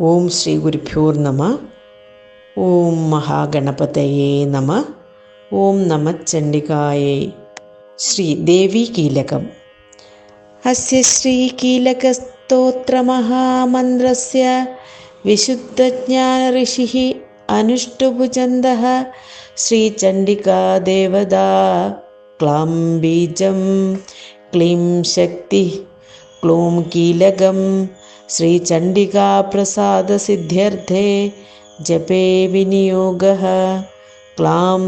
ഓം ശ്രീ ഗുരുഭ്യൂർ നമ. ഓം മഹാഗണപതയേ നമ. ഓം നമ ചണ്ഡികായേ. ശ്രീ ദേവി കീലകം. അസ്യ ശ്രീ കീലക സ്ത്രോത്ര മഹാമന്ത്രസ് വിശുദ്ധജ്ഞാന ഋഷി അനുഷ്ടുഭുചന്ദ ശ്രീചണ്ഡികാദേവത ക്ലാം ബീജം. ക്ലീം ശക്തി. ക്ലൂം കീലകം. श्रीचण्डिकाप्रसादसिद्ध्यर्थे जपे विनियोगः क्लाम्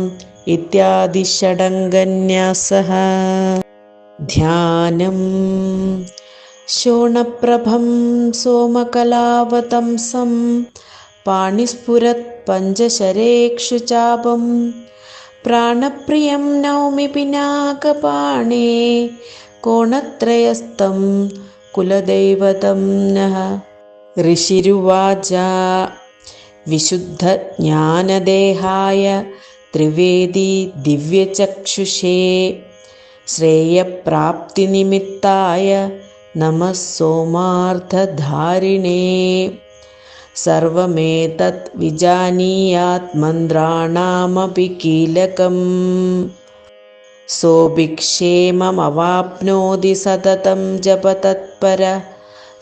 इत्यादिषडङ्गन्यासः। ध्यानं शोणप्रभं सोमकलावतंसं पाणिस्फुरत्पञ्चशरेक्षुचापं प्राणप्रियं नौमि पिनाकपाणे कोणत्रयस्थं कुलदैवतं नः। ऋषिरुवाच। विशुद्धज्ञानदेहाय त्रिवेदी दिव्यचक्षुषे। श्रेयप्राप्तिनिमित्ताय नमः सोमार्थधारिणे। सर्वमेतत् विजानीयात् मन्त्राणामपि कीलकम्। सोऽभिक्षेममवाप्नोति सततं जपतत्। जपतत्पर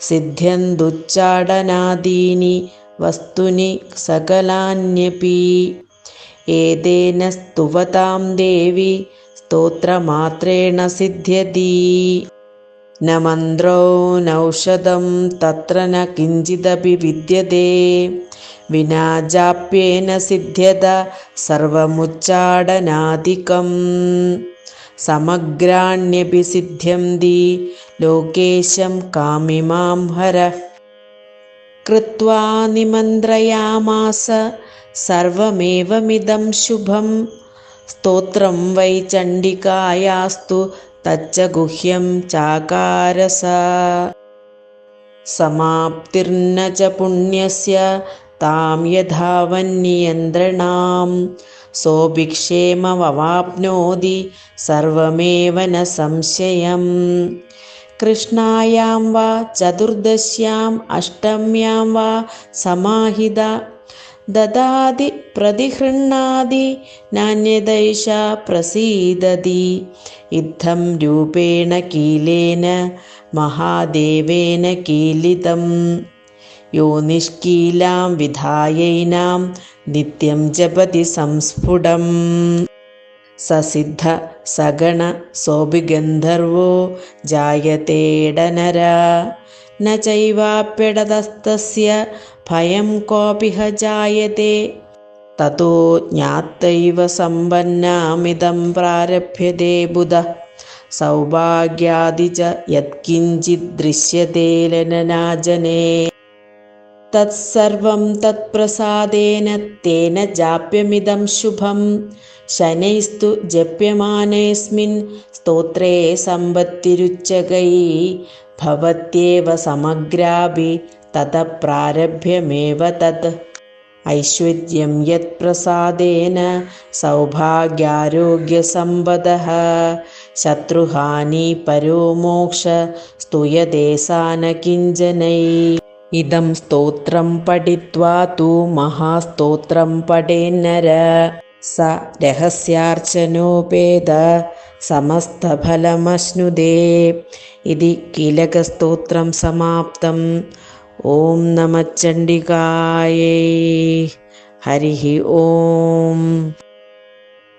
सिद्ध्यन्दुच्चाटनादीनि वस्तुनि सकलान्यपि एतेन स्तुवतां देवि स्तोत्रमात्रेण सिद्ध्यति न मन्त्रो नौषधं तत्र न किञ्चिदपि विद्यते विना जाप्येन सिद्ध्यत समग्राण्यपि सिद्ध्ये लोकेशं कामिमां हरः। कृत्वा निमन्त्रयामास सर्वमेवमिदं शुभं स्तोत्रं वै चण्डिकायास्तु तच्च गुह्यं चाकारसा। समाप्तिर्न च पुण्यस्य तां यधावन्नियन्त्रणाम् सोऽभिक्षेमववाप्नोति सर्वमेव न संशयम् कृष्णायां वा चतुर्दश्याम् अष्टम्यां वा समाहिता ददाति प्रतिगृह्णाति नान्यदैषा प्रसीदति इत्थं रूपेण कीलेन महादेवेन कीलितम् यो निष्कीलां विधायैनां നിത്യം ജപതി സംസ്ഫുടം. സസിദ്ധ സഗണ സോഭിഗന്ധർവോ ജായതേടനര ന ചൈവാപ്യടതസ്തസ്യ ഭയം കോപിഹ ജായത്തെ തതോ ജ്ഞാത്തൈവ സമ്പന്നാമിതം പ്രാരഭ്യതേ ബുധ. സൗഭാഗ്യാദി ച യത്കിഞ്ചിത് ദൃശ്യത്തെ ലനനാജനേ. തത്സർവം തത്പ്രസാദേന തേന ജാപ്യമിതം ശുഭം ശനൈസ്തു ജപ്യമാനേസ്മിൻ സ്തോത്രേ സമ്പത്തിരുച്ചകൈ ഭവത്യേവ സമഗ്രാഭി തത പ്രാരഭ്യമേവ തത് ഐശ്വര്യം യത് പ്രസാദേന സൗഭാഗ്യാരോഗ്യസമ്പദ ശത്രുഹാനി പരോ മോക്ഷ സ്തുയദേസാന കിഞ്ചനൈ ഇതം സ്തോത്രം പഠിത്വാ തൂ മഹാസ്തോത്രം പഠേന്നര സ രഹസ്യാർച്ചനോപേത സമസ്തഫലമശ്നുദേ ഇതി കീലകസ്തോത്രം സമാപ്തം. ഓം നമ ചണ്ഡികായേ. ഹരി ഓം.